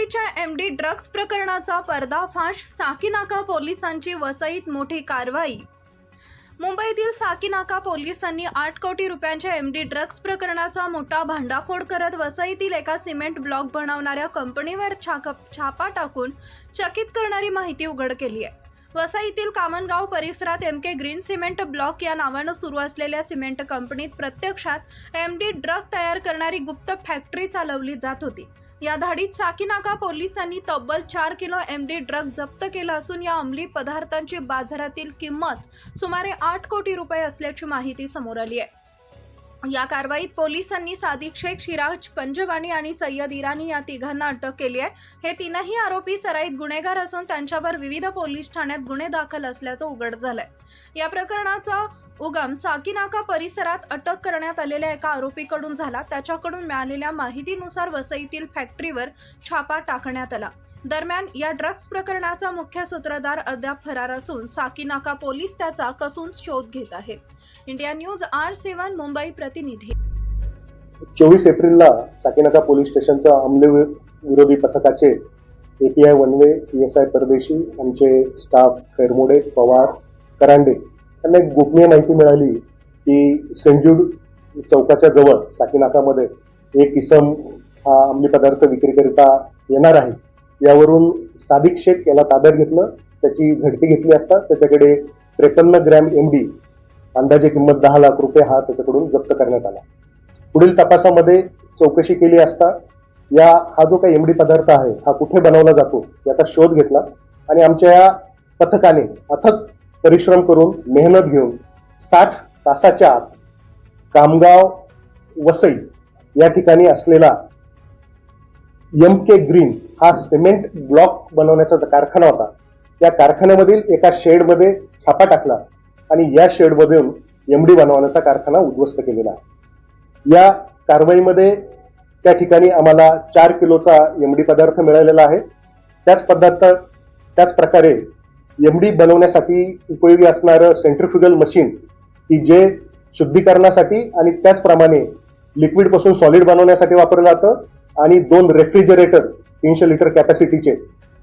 आठ M D drugs प्रकरणाचा पर्दाफाश साकीनाका पोलिसांची वसईत मोठी कारवाई. मुंबईतील साकीनाका पोलिसांनी आठ कोटी रुपयांच्या एम डी ड्रग्ज प्रकरणाचा मोठा भांडाफोड करत वसईतील एका सिमेंट ब्लॉक बनवणाऱ्या कंपनीवर छाक छापा टाकून चकित करणारी माहिती उघड केली आहे. वसईतील कामनगाव परिसरात M K green cement block या नावानं सुरू असलेल्या सिमेंट कंपनीत प्रत्यक्षात एम डी ड्रग तयार करणारी गुप्त फॅक्टरी चालवली जात होती. या धाडीत साकीनाका पोलिसांनी तब्बल चार किलो एम डी ड्रग जप्त केला असून या अंमली पदार्थांची बाजारातील किंमत सुमारे आठ कोटी रुपये असल्याची माहिती समोर आली आहे. या कारवाईत पोलिसांनी सादिक शेख शिराज पंजवानी आणि सय्यद इराणी या तिघांना अटक केली आहे. हे तीनही आरोपी सराईत गुन्हेगार असून त्यांच्यावर विविध पोलीस ठाण्यात गुन्हे दाखल असल्याचं उघड झालंय. या प्रकरणाचा उगम साकीनाका परिसरात अटक करण्यात आलेल्या एका आरोपीकडून झाला. त्याच्याकडून मिळालेल्या माहितीनुसार वसईतील फॅक्टरीवर छापा टाकण्यात आला. दरम्यान या ड्रग्ज प्रकरणाचा मुख्य सूत्रधार अद्याप फरार असून साकीनाका पोलीस त्याचा कसून शोध घेत आहेत India news R seven Mumbai प्रतिनिधी. चोवीस एप्रिलला साकीनाका पोलीस स्टेशनच्या अंमली विरोधी पथकाचे API Vanve P S I Pardeshi आमचे स्टाफ खैरमोडे पवार करांडे त्यांना एक गोपनीय माहिती मिळाली की सेंजूड चौकाच्या जवळ साकीनाकामध्ये एक इसम हा अंमली पदार्थ विक्रीकरिता येणार आहे. यावरून सादिक शेख याला ताब्यात घेतलं त्याची झडती घेतली असता त्याच्याकडे त्रेपन्न ग्रॅम एम डी अंदाजे किंमत दहा लाख रुपये हा त्याच्याकडून जप्त करण्यात आला. पुढील तपासामध्ये चौकशी केली असता या हा जो काही एमडी पदार्थ आहे हा कुठे बनवला जातो याचा शोध घेतला आणि आमच्या या पथकाने अथक परिश्रम करून मेहनत घेऊन साठ तासाच्या आत कामगाव वसई या ठिकाणी असलेला एम के ग्रीन हा सिमेंट ब्लॉक बनवण्याचा जो कारखाना होता या कारखान्यामधील एका शेडमध्ये छापा टाकला आणि या शेडमधून एमडी बनवण्याचा कारखाना उद्ध्वस्त केलेला आहे. या कारवाईमध्ये त्या ठिकाणी आम्हाला चार किलोचा एमडी पदार्थ मिळालेला आहे. त्याच पदार्थ त्याच प्रकारे एमडी बनवण्यासाठी उपयोगी असणारं सेंट्रिफ्युगल मशीन की जे शुद्धीकरणासाठी आणि त्याचप्रमाणे लिक्विडपासून सॉलिड बनवण्यासाठी वापरलं जातं आणि दोन रेफ्रिजरेटर तीनशे लिटर कॅपॅसिटीचे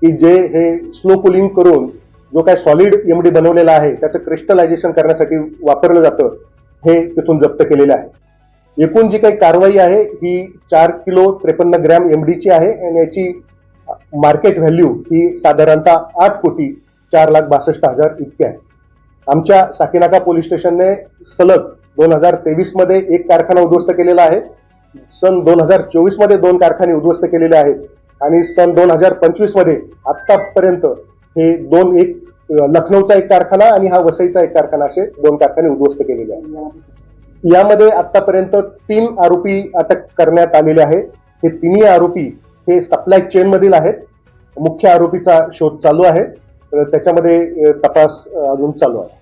की जे हे स्नो कुलिंग करून जो काय सॉलिड एमडी बनवलेला आहे त्याचं क्रिस्टलायझेशन करण्यासाठी वापरलं जातं हे तिथून जप्त केलेलं आहे. एकूण जी काही कारवाई आहे ही चार किलो त्रेपन्न ग्रॅम एमडीची आहे आणि याची मार्केट व्हॅल्यू ही साधारणतः आठ कोटी चार लाख बासष्ट हजार इतके आहे. आमच्या साकीनाका पोलीस स्टेशनने सलग दोन हजार तेवीसमध्ये एक कारखाना उद्ध्वस्त केलेला आहे. सन दोन हजार चोवीसमध्ये दोन कारखाने उद्ध्वस्त केलेले आहेत. आणि सन दोन हजार पंचवीसमध्ये आत्तापर्यंत हे दोन एक लखनौचा एक कारखाना आणि हा वसईचा एक कारखाना असे दोन कारखाने उद्ध्वस्त केलेले आहेत. यामध्ये आतापर्यंत तीन आरोपी अटक करण्यात आलेले आहेत हे तिन्ही आरोपी हे सप्लाय चेन मधील आहेत. मुख्य आरोपीचा शोध चालू आहे. त्याच्यामध्ये तपास अजून चालू आहे.